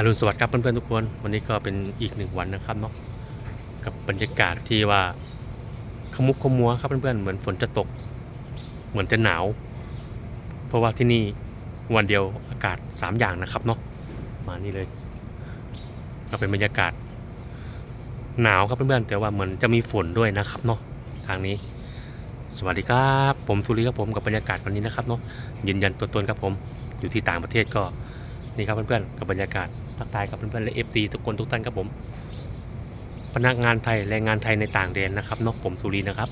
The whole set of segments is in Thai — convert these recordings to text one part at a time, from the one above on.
อรุณสวัสดิ์ครับเพื่อนๆทุกคน วันนี้ก็เป็นอีกหนึ่งวันนะครับเนาะกับบรรยากาศที่ว่าขมุกขมัวครับเพื่อนๆเหมือนฝนจะตก เหมือนจะหนาว เพราะว่าที่นี่วันเดียวอากาศสามอย่างนะครับเนาะมานี่เลย ก็เป็นบรรยากาศ หนาวครับเพื่อนๆแต่ว่าเหมือนจะมีฝนด้วยนะครับเนาะทางนี้ สวัสดีครับ ผมสุริครับผมกับบรรยากาศวันนี้นะครับเนาะยืนยันตัวตนครับผมอยู่ที่ต่างประเทศก็นี่ครับเพื่อนๆกับบรรยากาศ ทักทายกับเพื่อนๆและ FC ทุกคนทุกท่านครับผม พนักงานไทยแรงงานไทยในต่างแดนนะครับนาะผมสุรินะครับ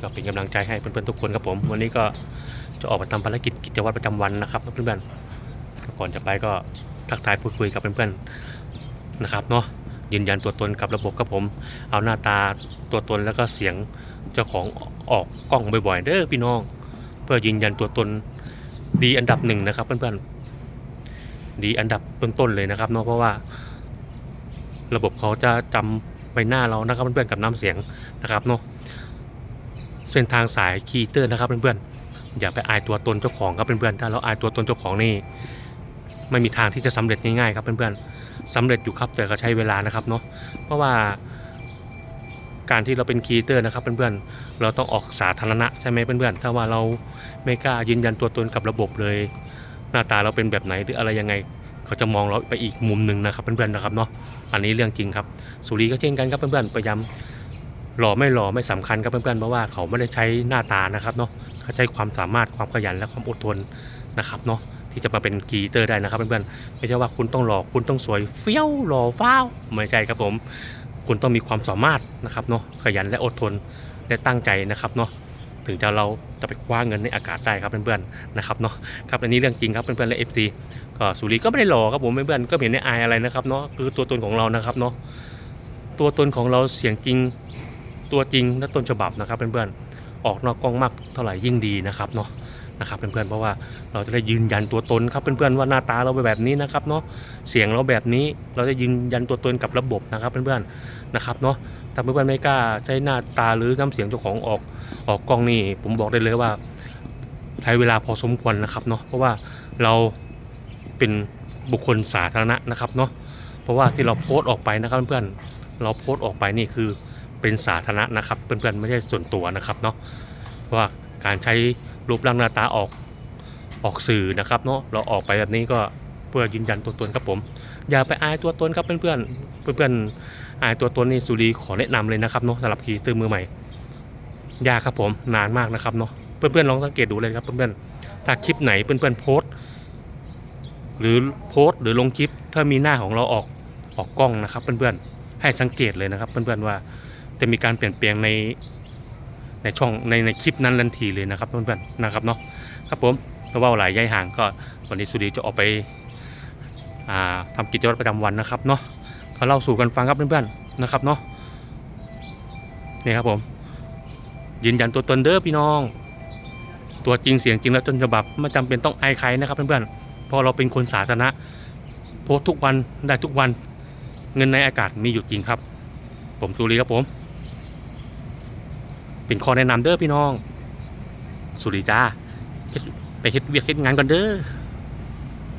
ก็เป็นกำลังใจให้เพื่อนๆทุกคนครับผม วันนี้ก็จะออกมาทำภารกิจกิจวัตรประจำวันนะครับเพื่อนๆก่อนจะไปก็ทักทายพูดคุยกับเพื่อนๆนะครับเนาะยืนยันตัวตนกับระบบครับผม เอาหน้าตาตัวตนแล้วก็เสียงเจ้าของออกกล้องบ่อยๆ เด้อพี่น้อง เพื่อยืนยันตัวตนดีอันดับหนึ่งนะครับเพื่อนๆ ดีอันดับต้นๆเลยนะครับเนาะเพราะว่า ระบบเขาจะจำใบหน้าเรานะครับเพื่อนๆกับน้ำเสียงนะครับเนาะเส้นทางสายคีเตอร์นะครับเพื่อนๆอย่าไปอายตัวตนเจ้าของครับเพื่อนๆถ้าเราอายตัวตนเจ้าของนี่ไม่มีทางที่จะสำเร็จง่ายๆครับเพื่อนๆสำเร็จอยู่ครับแต่ก็ใช้เวลานะครับเนาะเพราะว่าการที่เราเป็นคีเตอร์นะครับเพื่อนๆ เราต้องออกสาธารณะใช่ไหมเพื่อนๆ ถ้าว่าเราไม่กล้ายืนยันตัวตนกับระบบเลย หน้าตาเราเป็นแบบไหนหรืออะไรยังไง เขาจะมองเราไปอีกมุมหนึ่งนะครับเพื่อนๆนะครับเนาะอันนี้เรื่องจริงครับ สุรีก็เช่นกันครับเพื่อนๆพยายามหล่อไม่หล่อไม่สำคัญครับเพื่อนๆเพราะว่าเขาไม่ได้ใช้หน้าตานะครับเนาะเขาใช้ความสามารถความขยันและความอดทนนะครับเนาะที่จะมาเป็นคีเตอร์ได้นะครับเพื่อนๆไม่ใช่ว่าคุณต้องหล่อคุณต้องสวยเฟี้ยวหล่อฟ้าวไม่ใช่ครับผม คุณต้องมีความสามารถนะครับเนาะขยันและอดทนและตั้งใจนะครับเนาะ ถึงจะเราจะไปคว้าเงินในอากาศได้ครับเพื่อนๆนะครับเนาะครับอันนี้เรื่องจริงครับเพื่อนๆและเอฟซีก็สุรีก็ไม่ได้หลอกครับผมเพื่อนๆก็ไม่เห็นในอายอะไรนะครับเนาะคือตัวตนของเรานะครับเนาะตัวตนของเราเสียงจริงตัวจริงและต้นฉบับนะครับเพื่อนๆออกนอกกล้องมากเท่าไหร่ยิ่งดีนะครับเนาะ นะครับเพื่อนๆเพราะว่าเราจะได้ยืนยันตัวตนครับเพื่อนๆว่าหน้าตาเราเป็นแบบนี้นะครับเนาะเสียงเราแบบนี้เราจะยืนยันตัวตนกับระบบนะครับเพื่อนๆนะครับเนาะถ้าเพื่อนๆไม่กล้าใช้หน้าตาหรือน้ำเสียงเจ้าของออกออกกล้องนี่ผมบอกได้เลยว่า ใช้เวลาพอสมควรนะครับเนาะเพราะว่าเราเป็นบุคคลสาธารณะนะครับเนาะเพราะว่าที่เราโพสต์ออกไปนะครับเพื่อนๆเราโพสต์ออกไปนี่คือเป็นสาธารณะนะครับเพื่อนๆไม่ใช่ส่วนตัวนะครับเนาะเพราะว่าการใช้ รูปร่างหน้าตาออกออกสื่อนะครับเนาะเราออกไปแบบนี้ก็เพื่อยืนยันตัวตนครับผม อย่าไปอายตัวตนครับเพื่อนเพื่อนๆอายตัวตนนี่สุรีขอแนะนำเลยนะครับเนาะสำหรับคีย์เตอมือใหม่ยากครับผมนานมากนะครับเนาะเพื่อนๆลองสังเกตดูเลยครับเพื่อนๆถ้าคลิปไหนเพื่อนๆโพสต์หรือโพสต์หรือลงคลิปถ้ามีหน้าของเราออกออกกล้องนะครับเพื่อนๆให้สังเกตเลยนะครับเพื่อนๆว่าจะมีการเปลี่ยนแปลงใน ในช่องในในคลิปนั้นทันทีเลยนะครับเพื่อนๆนะครับเนาะครับผมเพราะว่าหลายย่ายห่างก็วันนี้สุรีจะออกไปอ่าทำกิจวัตรประจำวันนะครับเนาะเขาเล่าสู่กันฟังครับเพื่อนๆนะครับเนาะนี่ครับผม ยืนยันตัวตนเด้อพี่น้อง ตัวจริงเสียงจริงและต้นฉบับไม่จำเป็นต้องอายใครนะครับเพื่อนๆพราะเราเป็นคนสาธารณะโพสทุกวันได้ทุกวันเงินในอากาศมีอยู่จริงครับ ผมสุรีครับผม เป็นข้อแนะนำเด้อพี่น้อง สุริจ้าไปเฮ็ดเวียกเฮ็ดงานก่อนเด้อ